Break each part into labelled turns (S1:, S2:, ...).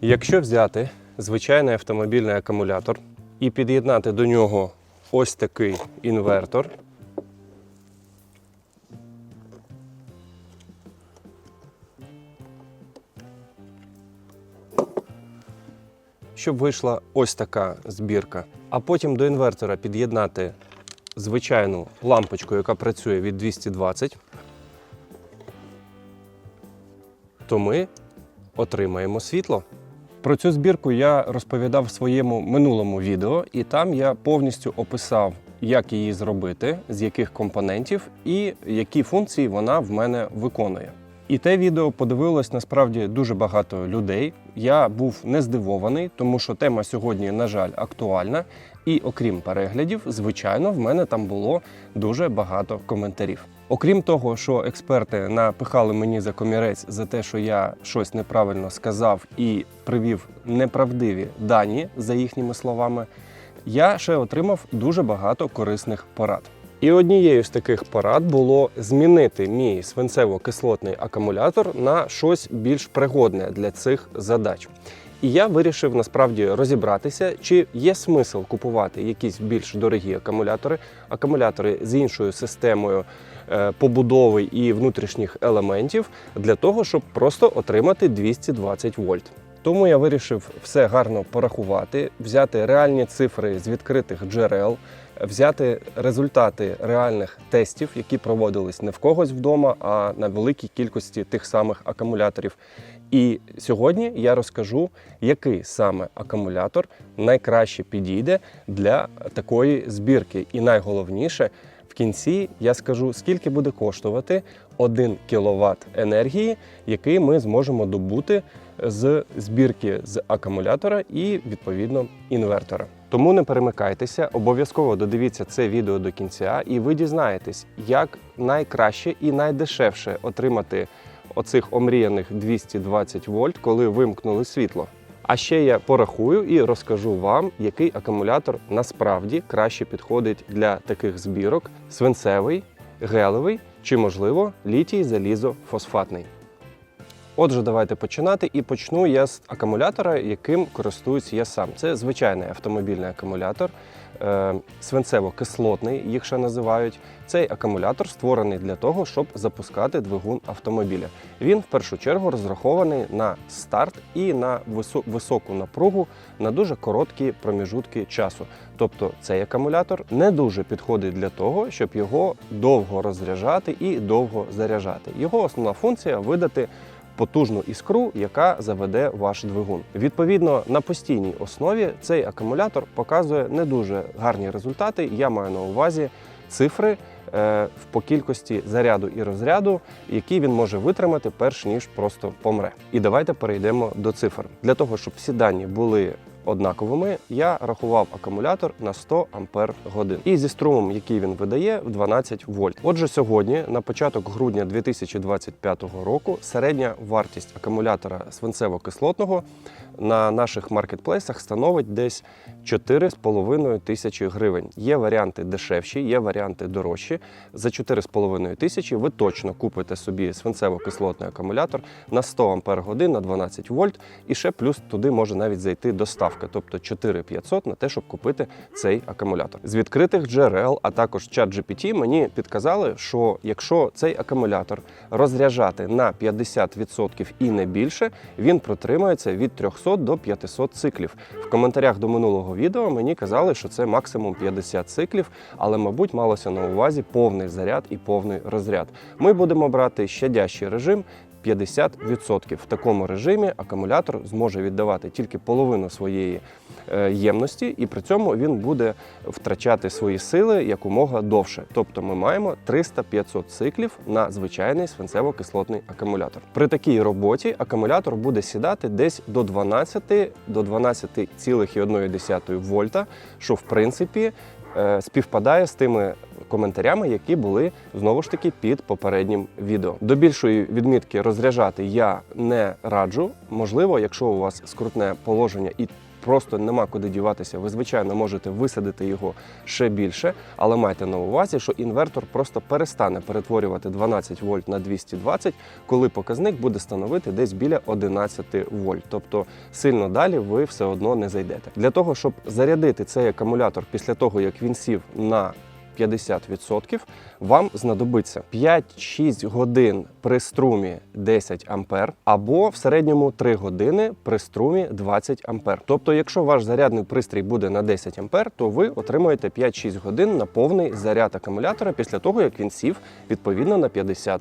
S1: Якщо взяти звичайний автомобільний акумулятор і під'єднати до нього ось такий інвертор, щоб вийшла ось така збірка, а потім до інвертора під'єднати звичайну лампочку, яка працює від 220, то ми отримаємо світло. Про цю збірку я розповідав в своєму минулому відео, і там я повністю описав, як її зробити, з яких компонентів і які функції вона в мене виконує. І те відео подивилось насправді дуже багато людей. Я був не здивований, тому що тема сьогодні, на жаль, актуальна. І окрім переглядів, звичайно, в мене там було дуже багато коментарів. Окрім того, що експерти напихали мені за комірець за те, що я щось неправильно сказав і привів неправдиві дані за їхніми словами, я ще отримав дуже багато корисних порад. І однією з таких порад було змінити мій свинцево-кислотний акумулятор на щось більш пригодне для цих задач. І я вирішив насправді розібратися, чи є смисл купувати якісь більш дорогі акумулятори, акумулятори з іншою системою побудови і внутрішніх елементів для того, щоб просто отримати 220 вольт. Тому я вирішив все гарно порахувати, взяти реальні цифри з відкритих джерел, взяти результати реальних тестів, які проводились не в когось вдома, а на великій кількості тих самих акумуляторів. І сьогодні я розкажу, який саме акумулятор найкраще підійде для такої збірки. І найголовніше, кінці я скажу, скільки буде коштувати 1 кВт енергії, який ми зможемо добути з збірки з акумулятора і відповідно інвертора. Тому не перемикайтеся, обов'язково додивіться це відео до кінця, і ви дізнаєтесь, як найкраще і найдешевше отримати оцих омріяних 220 вольт, коли вимкнули світло. А ще я порахую і розкажу вам, який акумулятор насправді краще підходить для таких збірок: свинцевий, гелевий чи, можливо, літій залізофосфатний. Отже, давайте починати. І почну я з акумулятора, яким користуюсь я сам. Це звичайний автомобільний акумулятор, свинцево-кислотний, їх ще називають. Цей акумулятор створений для того, щоб запускати двигун автомобіля. Він в першу чергу розрахований на старт і на високу напругу на дуже короткі проміжутки часу. Тобто цей акумулятор не дуже підходить для того, щоб його довго розряджати і довго заряджати. Його основна функція видати потужну іскру, яка заведе ваш двигун. Відповідно, на постійній основі цей акумулятор показує не дуже гарні результати. Я маю на увазі цифри е, по кількості заряду і розряду, які він може витримати, перш ніж просто помре. І давайте перейдемо до цифр. Для того, щоб всі дані були однаковими, я рахував акумулятор на 100 ампер годин. І зі струмом, який він видає, в 12 вольт. Отже, сьогодні, на початок грудня 2025 року, середня вартість акумулятора свинцево-кислотного на наших маркетплейсах становить десь 4,5 тисячі гривень. Є варіанти дешевші, є варіанти дорожчі. За 4,5 тисячі ви точно купите собі свинцево-кислотний акумулятор на 100 ампер годин на 12 вольт, і ще плюс туди може навіть зайти доставка, тобто 4500 на те, щоб купити цей акумулятор. З відкритих джерел, а також ChatGPT мені підказали, що якщо цей акумулятор розряджати на 50% і не більше, він протримається від 300 до 500 циклів. В коментарях до минулого відео мені казали, що це максимум 50 циклів, але, мабуть, малося на увазі повний заряд і повний розряд. Ми будемо брати щадящий режим. 50%. В такому режимі акумулятор зможе віддавати тільки половину своєї е, ємності, і при цьому він буде втрачати свої сили якомога довше. Тобто ми маємо 300-500 циклів на звичайний свинцево-кислотний акумулятор. При такій роботі акумулятор буде сідати десь до 12 до 12,1 вольта, що в принципі співпадає з тими коментарями, які були знову ж таки під попереднім відео. До більшої відмітки розряджати я не раджу. Можливо, якщо у вас скрутне положення і просто нема куди діватися, ви звичайно можете висадити його ще більше, але майте на увазі, що інвертор просто перестане перетворювати 12 вольт на 220, коли показник буде становити десь біля 11 вольт. Тобто сильно далі ви все одно не зайдете. Для того, щоб зарядити цей акумулятор після того, як він сів на 50%, вам знадобиться 5-6 годин при струмі 10 ампер або в середньому 3 години при струмі 20 ампер. Тобто, якщо ваш зарядний пристрій буде на 10 ампер, то ви отримаєте 5-6 годин на повний заряд акумулятора після того, як він сів відповідно на 50%.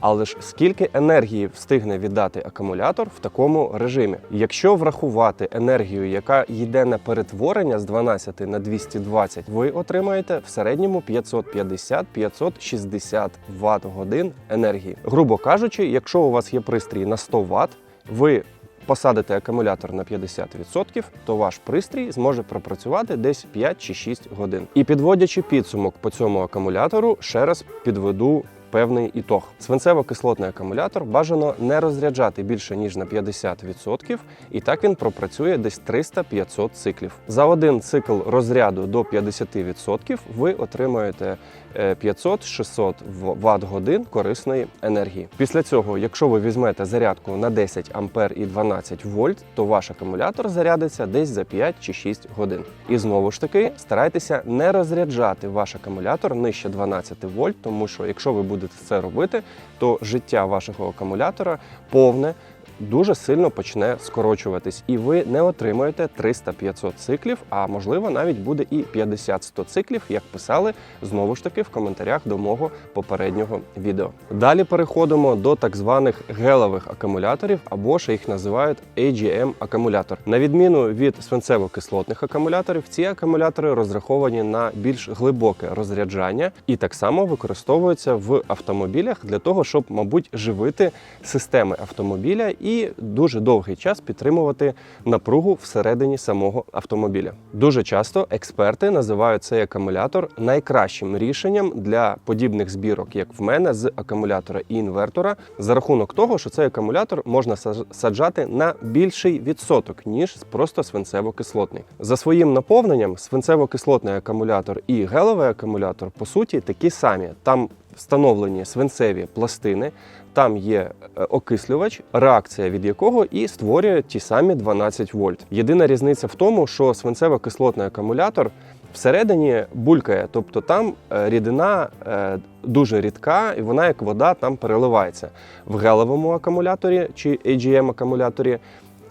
S1: Але ж скільки енергії встигне віддати акумулятор в такому режимі? Якщо врахувати енергію, яка йде на перетворення з 12 на 220, ви отримаєте в середньому 550-560 Вт годин енергії. Грубо кажучи, якщо у вас є пристрій на 100 Вт, ви посадите акумулятор на 50%, то ваш пристрій зможе пропрацювати десь 5 чи 6 годин. І підводячи підсумок по цьому акумулятору, ще раз підведу. Певний ітог. Свинцево-кислотний акумулятор бажано не розряджати більше ніж на 50%, і так він пропрацює десь 300-500 циклів. За один цикл розряду до 50% ви отримаєте е, 500-600 Вт годин корисної енергії. Після цього, якщо ви візьмете зарядку на 10 ампер і 12 вольт, то ваш акумулятор зарядиться десь за 5 чи 6 годин. І знову ж таки старайтеся не розряджати ваш акумулятор нижче 12 вольт, тому що якщо ви будете це робити, то життя вашого акумулятора повне. Дуже сильно почне скорочуватись, і ви не отримаєте 300-500 циклів, а можливо навіть буде і 50-100 циклів, як писали знову ж таки в коментарях до мого попереднього відео. Далі переходимо до так званих гелевих акумуляторів, або ще їх називають AGM акумулятор. На відміну від свинцево-кислотних акумуляторів, ці акумулятори розраховані на більш глибоке розряджання і так само використовуються в автомобілях для того, щоб, мабуть, живити системи автомобіля дуже довгий час підтримувати напругу всередині самого автомобіля. Дуже часто експерти називають цей акумулятор найкращим рішенням для подібних збірок, як в мене, з акумулятора і інвертора, за рахунок того, що цей акумулятор можна саджати на більший відсоток, ніж просто свинцево-кислотний. За своїм наповненням, свинцево-кислотний акумулятор і гелевий акумулятор по суті такі самі. Там встановлені свинцеві пластини, там є е, окислювач, реакція від якого і створює ті самі 12 вольт. Єдина різниця в тому, що свинцево-кислотний акумулятор всередині булькає, тобто там е, рідина е, дуже рідка, і вона як вода там переливається. В гелевому акумуляторі чи AGM акумуляторі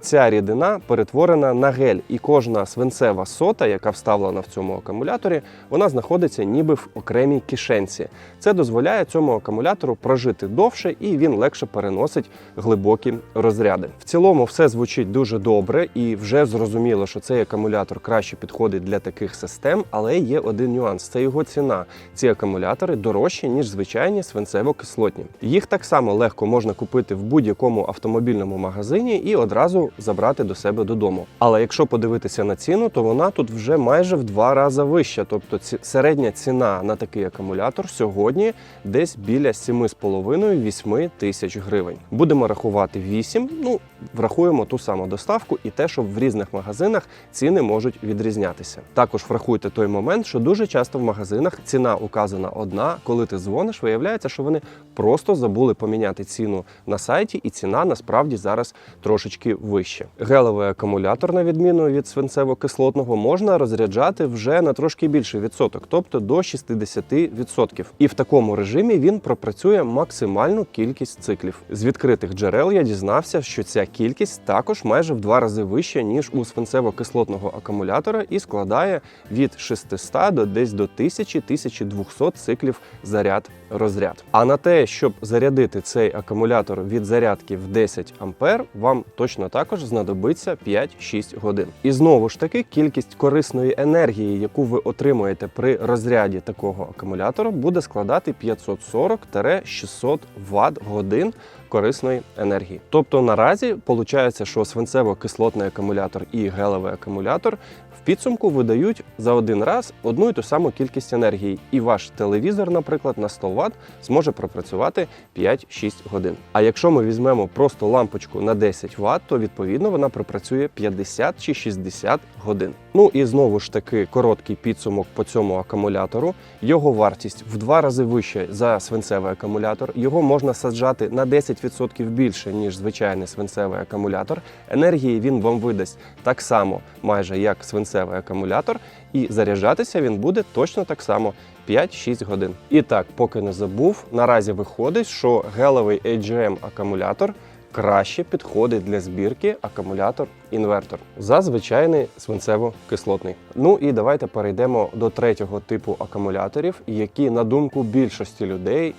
S1: ця рідина перетворена на гель, і кожна свинцева сота, яка вставлена в цьому акумуляторі, вона знаходиться ніби в окремій кишенці. Це дозволяє цьому акумулятору прожити довше і він легше переносить глибокі розряди. В цілому все звучить дуже добре, і вже зрозуміло, що цей акумулятор краще підходить для таких систем, але є один нюанс: це його ціна. Ці акумулятори дорожчі ніж звичайні свинцево-кислотні. Їх так само легко можна купити в будь-якому автомобільному магазині і одразу забрати до себе додому. Але якщо подивитися на ціну, то вона тут вже майже в два рази вища. Тобто середня ціна на такий акумулятор сьогодні десь біля 7,5-8 тисяч гривень. Будемо рахувати 8, ну врахуємо ту саму доставку і те, що в різних магазинах ціни можуть відрізнятися. Також врахуйте той момент, що дуже часто в магазинах ціна указана одна. Коли ти дзвониш, виявляється, що вони просто забули поміняти ціну на сайті, і ціна насправді зараз трошечки вище. Гелевий акумулятор, на відміну від свинцево-кислотного, можна розряджати вже на трошки більший відсоток, тобто до 60%. І в такому режимі він пропрацює максимальну кількість циклів. З відкритих джерел я дізнався, що ця кількість також майже в два рази вища, ніж у свинцево-кислотного акумулятора, і складає від 600 до десь до 1000-1200 циклів заряд розряд. А на те, щоб зарядити цей акумулятор від зарядки в 10 ампер, вам точно також знадобиться 5-6 годин. І знову ж таки, кількість корисної енергії, яку ви отримуєте при розряді такого акумулятора, буде складати 540-600 Вт годин корисної енергії. Тобто наразі виходить, що свинцево-кислотний акумулятор і гелевий акумулятор в підсумку видають за один раз одну і ту саму кількість енергії, і ваш телевізор, наприклад, на 100 Вт зможе пропрацювати 5-6 годин. А якщо ми візьмемо просто лампочку на 10 Вт, то відповідно вона пропрацює 50 чи 60 годин. Ну і знову ж таки короткий підсумок по цьому акумулятору. Його вартість в два рази вища за свинцевий акумулятор. Його можна саджати на 10% більше, ніж звичайний свинцевий акумулятор. Енергії він вам видасть так само, майже як свинцевий акумулятор, і заряджатися він буде точно так само 5-6 годин. І так, поки не забув, наразі виходить, що гелевий AGM акумулятор краще підходить для збірки акумулятор-інвертор за звичайний свинцево-кислотний. Ну і давайте перейдемо до третього типу акумуляторів, які, на думку більшості людей,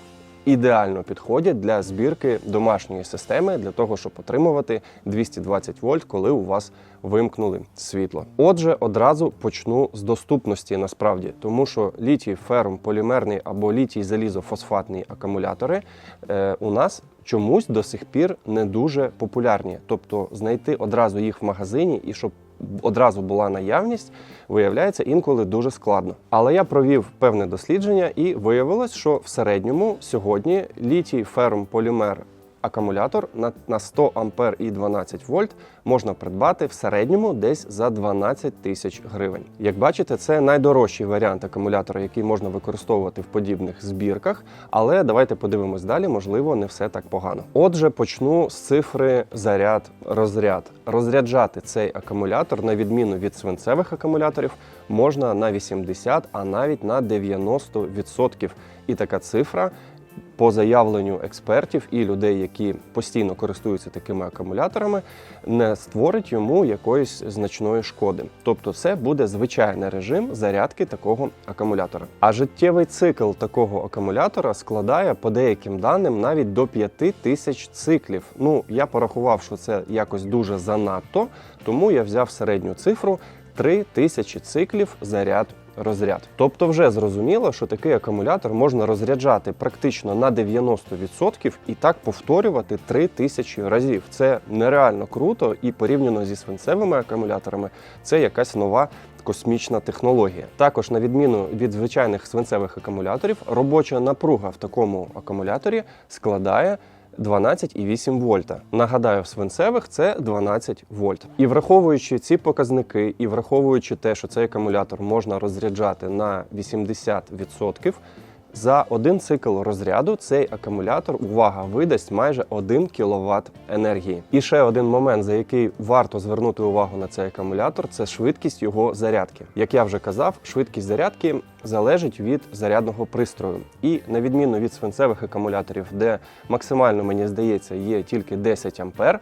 S1: ідеально підходять для збірки домашньої системи для того, щоб отримувати 220 вольт, коли у вас вимкнули світло. Отже, одразу почну з доступності насправді, тому що літій ферм полімерний або літій залізофосфатний акумулятори е, у нас чомусь до сих пір не дуже популярні. Тобто знайти одразу їх в магазині і щоб одразу була наявність, виявляється інколи дуже складно. Але я провів певне дослідження і виявилось, що в середньому сьогодні літій ферм полімер акумулятор на, на 100 ампер і 12 вольт можна придбати в середньому десь за 12 тисяч гривень. Як бачите, це найдорожчий варіант акумулятора, який можна використовувати в подібних збірках. Але давайте подивимось далі, можливо, не все так погано. Отже, почну з цифри заряд розряд. Розряджати цей акумулятор, на відміну від свинцевих акумуляторів, можна на 80, а навіть на 90%. І така цифра по заявленню експертів і людей, які постійно користуються такими акумуляторами, не створить йому якоїсь значної шкоди. Тобто, це буде звичайний режим зарядки такого акумулятора. А життєвий цикл такого акумулятора складає по деяким даним навіть до 5 тисяч циклів. Ну я порахував, що це якось дуже занадто, тому я взяв середню цифру 3 тисячі циклів заряд розряд. Тобто, вже зрозуміло, що такий акумулятор можна розряджати практично на 90% і так повторювати 3000 разів. Це нереально круто і порівняно зі свинцевими акумуляторами, це якась нова. Космічна технологія. Також, на відміну від звичайних свинцевих акумуляторів, робоча напруга в такому акумуляторі складає 12,8 вольта. Нагадаю, в свинцевих це 12 вольт. І враховуючи ці показники, і враховуючи те, що цей акумулятор можна розряджати на 80%, за один цикл розряду цей акумулятор, увага, видасть майже 1 кВт енергії. І ще один момент, за який варто звернути увагу на цей акумулятор, це швидкість його зарядки. Як я вже казав, швидкість зарядки залежить від зарядного пристрою. І на відміну від свинцевих акумуляторів, де максимально мені здається є тільки 10 ампер.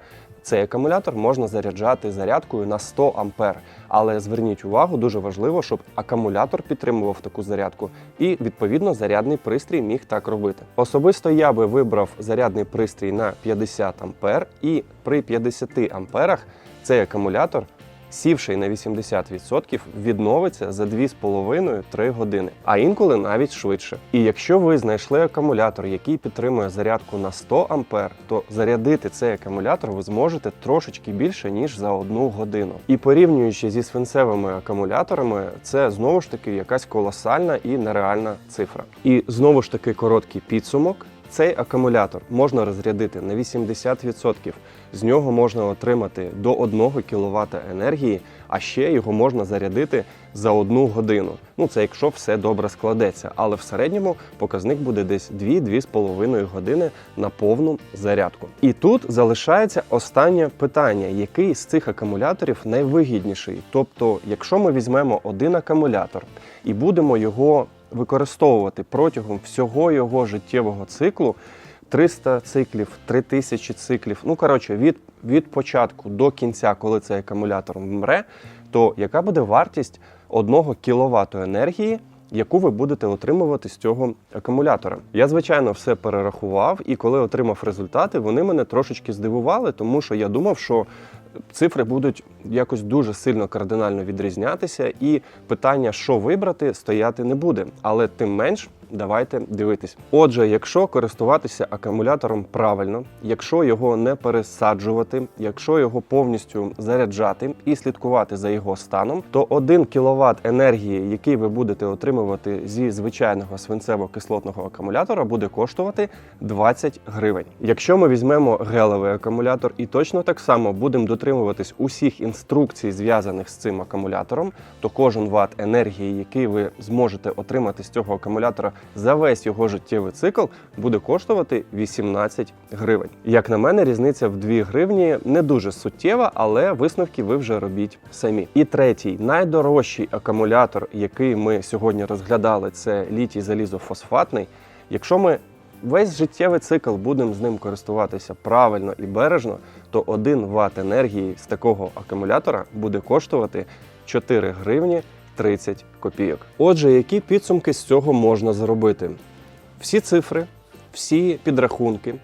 S1: Цей акумулятор можна заряджати зарядкою на 100 ампер. Але зверніть увагу, дуже важливо, щоб акумулятор підтримував таку зарядку, і відповідно зарядний пристрій міг так робити. Особисто я би вибрав зарядний пристрій на 50 ампер, і при 50 амперах цей акумулятор. Сівший на 80%, відновиться за 2,5-3 години, а інколи навіть швидше. І якщо ви знайшли акумулятор, який підтримує зарядку на 100 ампер, то зарядити цей акумулятор ви зможете трошечки більше ніж за одну годину. І порівнюючи зі свинцевими акумуляторами, це знову ж таки якась колосальна і нереальна цифра. І знову ж таки короткий підсумок. Цей акумулятор можна розрядити на 80%. З нього можна отримати до 1 кВт енергії, а ще його можна зарядити за одну годину. Ну це якщо все добре складеться. Але в середньому показник буде десь 2-2,5 години на повну зарядку. І тут залишається останнє питання: який з цих акумуляторів найвигідніший? Тобто, якщо ми візьмемо один акумулятор і будемо його використовувати протягом всього його життєвого циклу 300 циклів, 3000 циклів. Ну коротше, від, від початку до кінця, коли цей акумулятор вмре, то яка буде вартість 1 кВт енергії? Яку ви будете отримувати з цього акумулятора? Я звичайно все перерахував, і коли отримав результати, вони мене трошечки здивували, тому що я думав, що цифри будуть якось дуже сильно кардинально відрізнятися, і питання, що вибрати, стояти не буде. Але тим менш, Давайте дивитись. Отже, якщо користуватися акумулятором правильно, якщо його не пересаджувати, якщо його повністю заряджати і слідкувати за його станом, то 1 кВт енергії, який ви будете отримувати зі звичайного свинцево-кислотного акумулятора, буде коштувати 20 гривень. Якщо ми візьмемо гелевий акумулятор і точно так само будемо дотримуватись усіх інструкцій, зв'язаних з цим акумулятором, то кожен ват енергії, який ви зможете отримати з цього акумулятора за весь його життєвий цикл, буде коштувати 18 гривень. Як на мене, різниця в 2 гривні не дуже суттєва, але висновки ви вже робіть самі. І третій, найдорожчий акумулятор, який ми сьогодні розглядали, це літій залізофосфатний. Якщо ми весь життєвий цикл будемо з ним користуватися правильно і бережно, то 1 Вт енергії з такого акумулятора буде коштувати 4 гривні 30 копійок. Отже, які підсумки з цього можна зробити? Всі цифри, всі підрахунки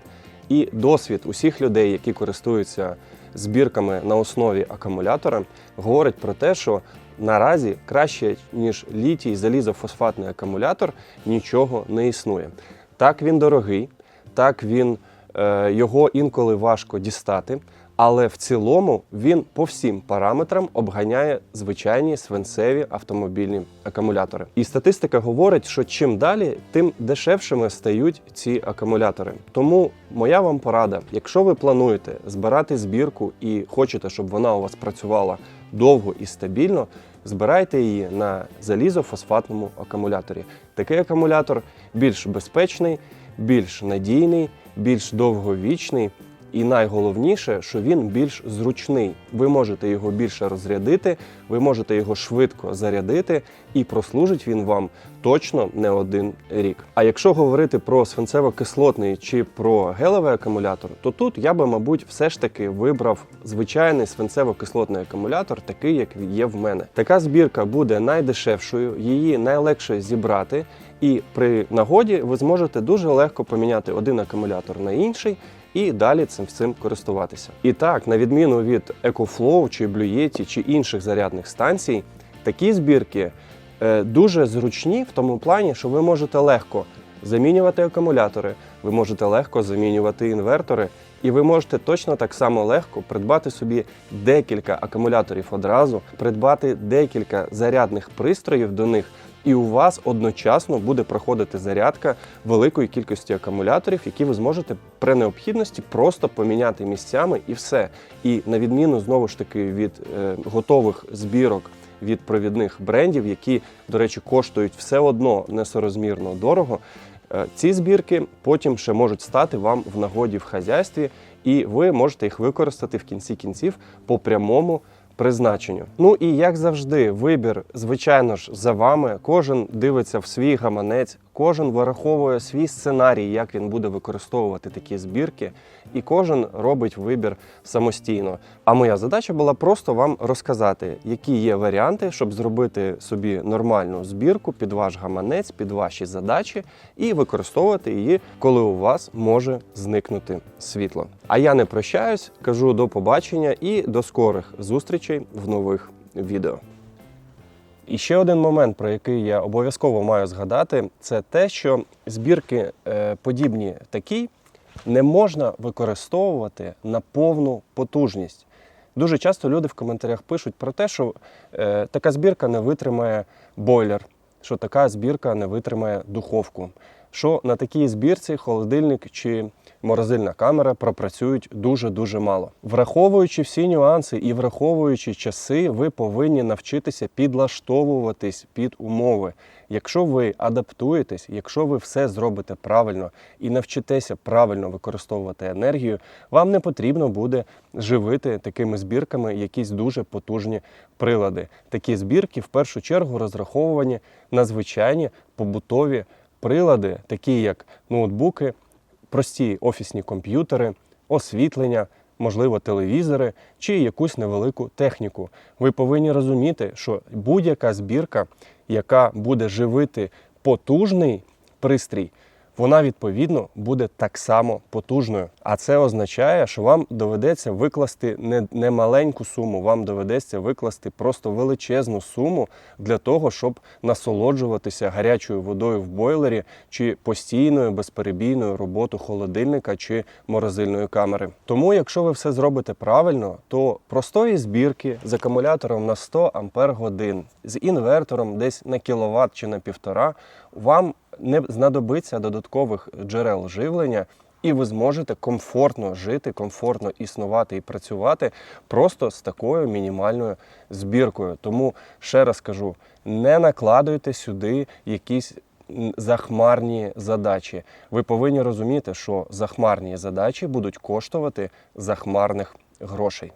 S1: і досвід усіх людей, які користуються збірками на основі акумулятора, говорить про те, що наразі краще ніж літій залізофосфатний акумулятор нічого не існує. Так він дорогий, так він е, його інколи важко дістати. Але в цілому він по всім параметрам обганяє звичайні свинцеві автомобільні акумулятори. І статистика говорить, що чим далі, тим дешевшими стають ці акумулятори. Тому моя вам порада: якщо ви плануєте збирати збірку і хочете, щоб вона у вас працювала довго і стабільно, збирайте її на залізофосфатному акумуляторі. Такий акумулятор більш безпечний, більш надійний, більш довговічний. І найголовніше, що він більш зручний. Ви можете його більше розрядити, ви можете його швидко зарядити, і прослужить він вам точно не один рік. А якщо говорити про свинцево-кислотний чи про гелевий акумулятор, то тут я би, мабуть, все ж таки вибрав звичайний свинцево-кислотний акумулятор, такий як є в мене. Така збірка буде найдешевшою, її найлегше зібрати, і при нагоді ви зможете дуже легко поміняти один акумулятор на інший і далі цим цим користуватися. І так, на відміну від EcoFlow чи Blue Yeti чи інших зарядних станцій, такі збірки е, дуже зручні в тому плані, що ви можете легко замінювати акумулятори, ви можете легко замінювати інвертори, і ви можете точно так само легко придбати собі декілька акумуляторів одразу, придбати декілька зарядних пристроїв до них. І у вас одночасно буде проходити зарядка великої кількості акумуляторів, які ви зможете при необхідності просто поміняти місцями і все. І на відміну знову ж таки від е, готових збірок від провідних брендів, які, до речі, коштують все одно несорозмірно дорого. е, Ці збірки потім ще можуть стати вам в нагоді в хазяйстві, і ви можете їх використати в кінці кінців по прямому призначенню. Ну і як завжди, вибір, звичайно ж, за вами. Кожен дивиться в свій гаманець, кожен вираховує свій сценарій, як він буде використовувати такі збірки, і кожен робить вибір самостійно. А моя задача була просто вам розказати, які є варіанти, щоб зробити собі нормальну збірку під ваш гаманець, під ваші задачі, і використовувати її, коли у вас може зникнути світло. А я не прощаюсь, кажу до побачення і до скорих зустрічей в нових відео. І ще один момент, про який я обов'язково маю згадати, це те, що збірки е, подібні такій не можна використовувати на повну потужність. Дуже часто люди в коментарях пишуть про те, що е, така збірка не витримає бойлер, що така збірка не витримає духовку, що на такій збірці холодильник чи морозильна камера пропрацюють дуже-дуже мало. Враховуючи всі нюанси і враховуючи часи, ви повинні навчитися підлаштовуватись під умови. Якщо ви адаптуєтесь, якщо ви все зробите правильно і навчитеся правильно використовувати енергію, вам не потрібно буде живити такими збірками якісь дуже потужні прилади. Такі збірки в першу чергу розраховані на звичайні побутові прилади, такі як ноутбуки, прості офісні комп'ютери, освітлення, можливо, телевізори чи якусь невелику техніку. Ви повинні розуміти, що будь-яка збірка, яка буде живити потужний пристрій, вона відповідно буде так само потужною. А це означає, що вам доведеться викласти не, не маленьку суму, вам доведеться викласти просто величезну суму для того, щоб насолоджуватися гарячою водою в бойлері чи постійною безперебійною роботу холодильника чи морозильної камери. Тому, якщо ви все зробите правильно, то простої збірки з акумулятором на 100 ампер годин, з інвертором десь на кіловат чи на півтора, вам не знадобиться додаткових джерел живлення, і ви зможете комфортно жити, комфортно існувати і працювати просто з такою мінімальною збіркою. Тому ще раз кажу: не накладуйте сюди якісь захмарні задачі. Ви повинні розуміти, що захмарні задачі будуть коштувати захмарних грошей.